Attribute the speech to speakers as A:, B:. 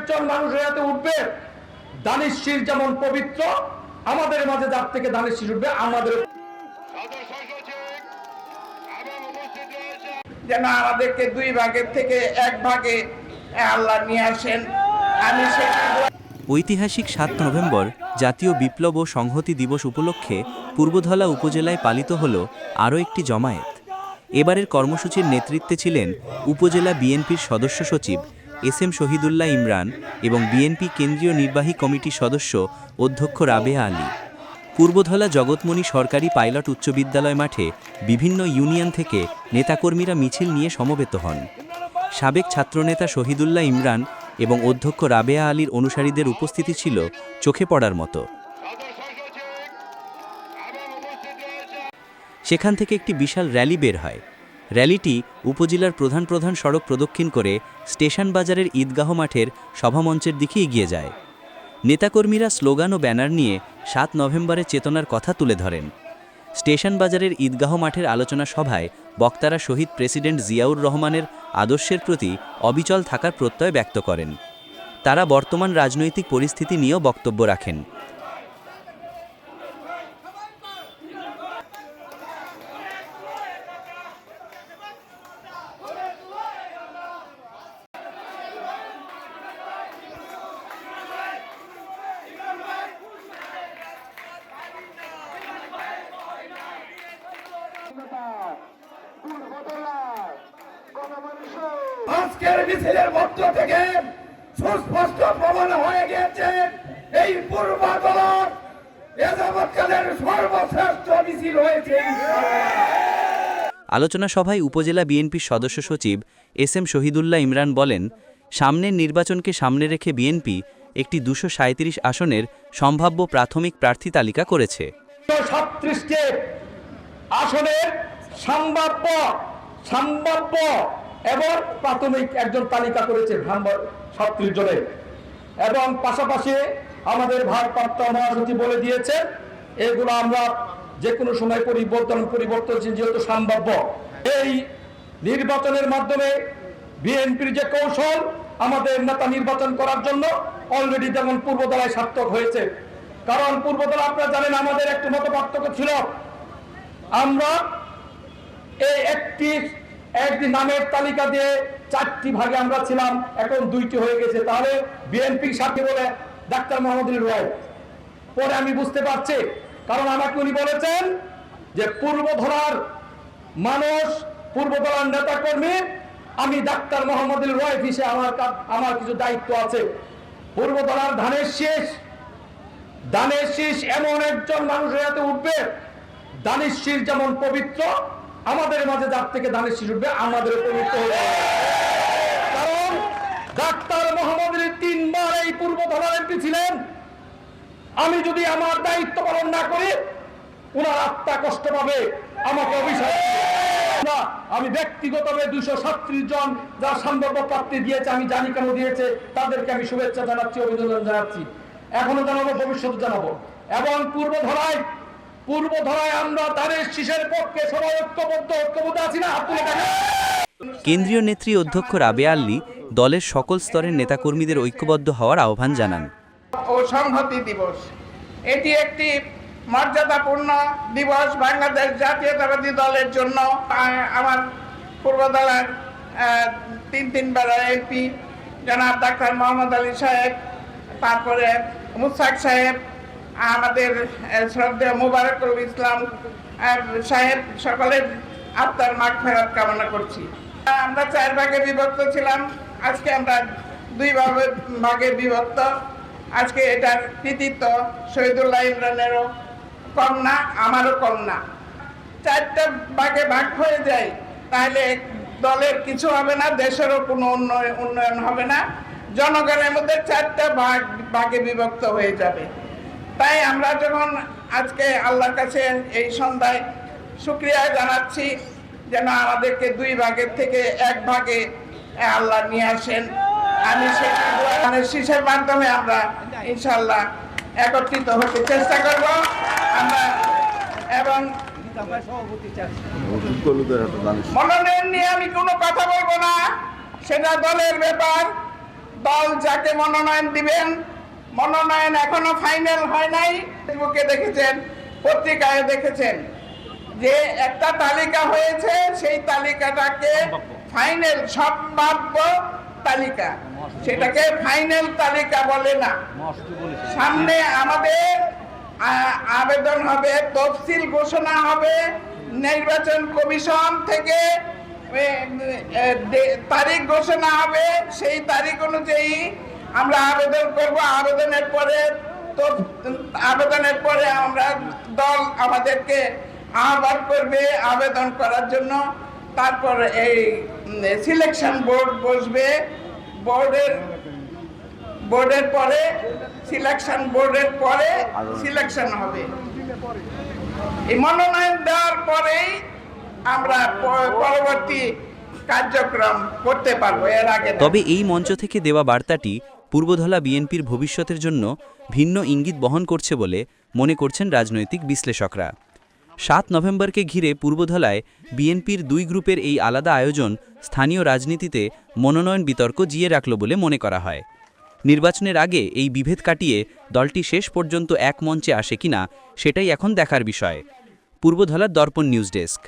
A: একজন মানুষের হাতে উঠবে, দানিশ শির যেমন পবিত্র, আমাদের মাঝে যার থেকে দানিশ শির উঠবে, আমাদের
B: যেন আমাদেরকে দুই ভাগের থেকে এক ভাগে আল্লাহ নিয়ে আসেন। আমি
C: ঐতিহাসিক সাত নভেম্বর জাতীয় বিপ্লব ও সংহতি দিবস উপলক্ষে পূর্বধলা উপজেলায় পালিত হল আরও একটি জমায়েত। এবারের কর্মসূচির নেতৃত্বে ছিলেন উপজেলা বিএনপির সদস্য সচিব এস এম শহীদুল্লাহ ইমরান এবং বিএনপি কেন্দ্রীয় নির্বাহী কমিটির সদস্য অধ্যক্ষ রাবেয়া আলী। পূর্বধলা জগৎমণি সরকারি পাইলট উচ্চ বিদ্যালয় মাঠে বিভিন্ন ইউনিয়ন থেকে নেতাকর্মীরা মিছিল নিয়ে সমবেত হন। সাবেক ছাত্রনেতা শহীদুল্লাহ ইমরান এবং অধ্যক্ষ রাবেয়া আলীর অনুসারীদের উপস্থিতি ছিল চোখে পড়ার মতো। সেখান থেকে একটি বিশাল র্যালি বের হয়। র্যালিটি উপজেলার প্রধান প্রধান সড়ক প্রদক্ষিণ করে স্টেশন বাজারের ঈদগাহ মাঠের সভামঞ্চের দিকে এগিয়ে যায়। নেতাকর্মীরা স্লোগান ও ব্যানার নিয়ে সাত নভেম্বরে চেতনার কথা তুলে ধরেন। স্টেশন বাজারের ঈদগাহ মাঠের আলোচনা সভায় বক্তারা শহীদ প্রেসিডেন্ট জিয়াউর রহমানের আদর্শের প্রতি অবিচল থাকার প্রত্যয় ব্যক্ত করেন। তারা বর্তমান রাজনৈতিক পরিস্থিতি নিয়েও বক্তব্য রাখেন।
A: আজকের মিছিলের মধ্য থেকে সুস্পষ্ট প্রমাণ হয়ে গিয়েছে এই পূর্বাদল এ যাবৎকালের সর্বশ্রেষ্ঠ মিছিল হয়েছে।
C: আলোচনা সভায় উপজেলা বিএনপির সদস্য সচিব এস এম শহীদুল্লাহ ইমরান বলেন সামনের নির্বাচনকে সামনে রেখে বিএনপি একটি দুশো সাঁত্রিশ আসনের সম্ভাব্য প্রাথমিক প্রার্থী তালিকা করেছে।
A: সাতত্রিশটি আসনের সম্ভাব্য সম্ভাব্য এবং প্রাথমিক একজন তালিকা করেছে সাতত্রিশ জনের। এবং পাশাপাশি আমাদের ভারপ্রাপ্ত মহাসচিব বলে দিয়েছেন, এগুলো আমরা যে কোনো সময় পরিবর্তন পরিবর্তনশীল যেহেতু সম্ভাব্য। এই নির্বাচনের মাধ্যমে বিএনপির যে কৌশল, আমাদের নেতা নির্বাচন করার জন্য অলরেডি যেমন পূর্বদলায় সার্থক হয়েছে। কারণ পূর্বদলা আপনারা জানেন, আমাদের একটু মত পার্থক্য ছিল। আমরা এই একটি একটি নামের তালিকা দিয়ে চারটি ভাগে আমরা ছিলাম, এখন দুইটি হয়ে গেছে। তাহলে বিএনপির সাথে বলে ডাক্তার মোহাম্মদুল রয় পরে আমি বুঝতে পারছি, কারণ আমাকে উনি বলেছেন যে পূর্বধরার মানুষ, পূর্বধরার নেতা কর্মী আমি ডাক্তার মোহাম্মদুল রয় হিসেবে আমার আমার কিছু দায়িত্ব আছে। পূর্বধরার ধানের শেষ দানের শীষ এমন একজন মানুষের হাতে উঠবে দানের শীষ যেমন পবিত্র আমাদের মাঝে যার থেকে দানের শীষ উঠবে, আমাদের পবিত্র যাবে। কারণ ডাক্তার মোহাম্মদ তিনবার এই পূর্ব ধরার এমপি ছিলেন আমি যদি আমার দায়িত্ব পালন না করি ওনার আত্মা কষ্ট পাবে, আমাকে অভিশাপ। না, আমি ব্যক্তিগতভাবে দুশো সাতত্রিশ জন যার সম্ভাব্য প্রাপ্তি দিয়েছে, আমি জানি কেন দিয়েছে, তাদেরকে আমি শুভেচ্ছা জানাচ্ছি, অভিনন্দন জানাচ্ছি এখনও জানাব, ভবিষ্যতে জানাব এবং পূর্ব ধরায় পূর্ব ধরায় আমরা শীষের পক্ষে সবাই ঐক্যবদ্ধ ঐক্যবদ্ধ আছি না
C: কেন্দ্রীয় নেত্রী অধ্যক্ষ রাবে আলী দলের সকল স্তরের নেতাকর্মীদের ঐক্যবদ্ধ হওয়ার আহ্বান জানান।
B: ও সংহতি দিবস এটি একটি মর্যাদাপূর্ণ দিবস বাংলাদেশ জাতীয়তাবাদী দলের জন্য। আমার পূর্বদলার আহ, তিন তিনবার এমপি জনাব ডাক্তার মোহাম্মদ আলী সাহেব তারপরে মুসাক সাহেব আমাদের আহ, শ্রদ্ধেয় মুবারকুল ইসলাম সাহেব সকলের আত্মার মাঠ ফেরত কামনা করছি। আমরা চার ভাগে বিভক্ত ছিলাম। আজকে আমরা দুই ভাগে ভাগে বিভক্ত। আজকে এটার কৃতিত্ব শহীদুল্লাহ ইমরানেরও কম না আমারও কম না। চারটা ভাগে ভাগ হয়ে যায় তাহলে দলের কিছু হবে না দেশেরও কোনো উন্নয়ন উন্নয়ন হবে না। জনগণের মধ্যে চারটা ভাগ ভাগে বিভক্ত হয়ে যাবে। তাই আমরা যখন আজকে আল্লাহর কাছে এই সন্ধ্যায় শুক্রিয়া জানাচ্ছি যেন আমাদেরকে দুই ভাগের থেকে এক ভাগে আল্লাহ নিয়ে আসেন। আমি মানে শীষের মাধ্যমে আমরা ইনশাল্লাহ একত্রিত হতে চেষ্টা করব। আমরা এবং মনোনয়ন নিয়ে আমি কোনো কথা বলব না। সেটা দলের ব্যাপার। দল যাকে মনোনয়ন দিবেন মনোনয়ন এখনও ফাইনাল হয় নাই। ফেসবুকে দেখেছেন পত্রিকায় দেখেছেন যে একটা তালিকা হয়েছে সেই তালিকাটাকে ফাইনাল সম্ভাব্য তালিকা। সেটাকে ফাইনাল তালিকা বলে না। সামনে আমাদের আবেদন হবে তফসিল ঘোষণা হবে নির্বাচন কমিশন থেকে তারিখ ঘোষণা হবে সেই তারিখ অনুযায়ী আমরা আবেদন করব, আবেদনের পরে তো, আবেদনের পরে আমরা দল আমাদেরকে আহ্বান করবে আবেদন করার জন্য। তারপর এই সিলেকশন বোর্ড বসবে। বোর্ডের বোর্ডের পরে সিলেকশন বোর্ডের পরে সিলেকশন হবে। এই মনোনয়ন দেওয়ার পরেই আমরা পরবর্তী কার্যক্রম করতে পারব, এর আগে
C: তবে এই মঞ্চ থেকে দেওয়া বার্তাটি পূর্বধলা বিএনপির ভবিষ্যতের জন্য ভিন্ন ইঙ্গিত বহন করছে বলে মনে করছেন রাজনৈতিক বিশ্লেষকরা। সাত নভেম্বরকে ঘিরে পূর্বধলায় বিএনপির দুই গ্রুপের এই আলাদা আয়োজন স্থানীয় রাজনীতিতে মনোনয়ন বিতর্ক জিয়ে রাখল বলে মনে করা হয়। নির্বাচনের আগে এই বিভেদ কাটিয়ে দলটি শেষ পর্যন্ত এক মঞ্চে আসে কিনা সেটাই এখন দেখার বিষয়। পূর্বধলার দর্পণ নিউজ ডেস্ক।